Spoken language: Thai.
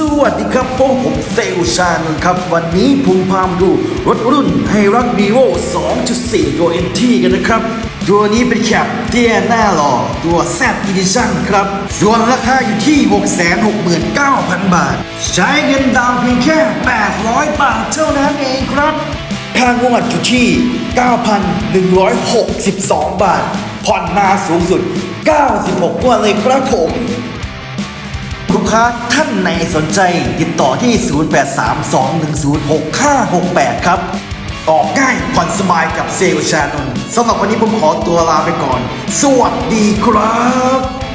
สวัสดีครับพวกผมเซลชานครับ วันนี้ผมพามาดูรถรุ่นไฮรัก v ีโว2.4 ตัว NT กันนะครับ ตัวนี้เป็นแคปเตี้ยหน้าหล่อตัว Z Edition ครับส่วนราคาอยู่ที่ 669,000 บาท ใช้เงินดาวเพียงแค่ 800 บาทเท่านั้นเองครับค่างวดอยู่ที่ 9,162 บาท ผ่อนมาสูงสุด 96งวดเลยครับผม ค้าท่านไหนสนใจ ติดต่อที่ 0832106568 ครับ ออกง่ายผ่อนสบายกับเซลลชานนสำหรับวันนี้ผมขอตัวลาไปก่อน สวัสดีครับ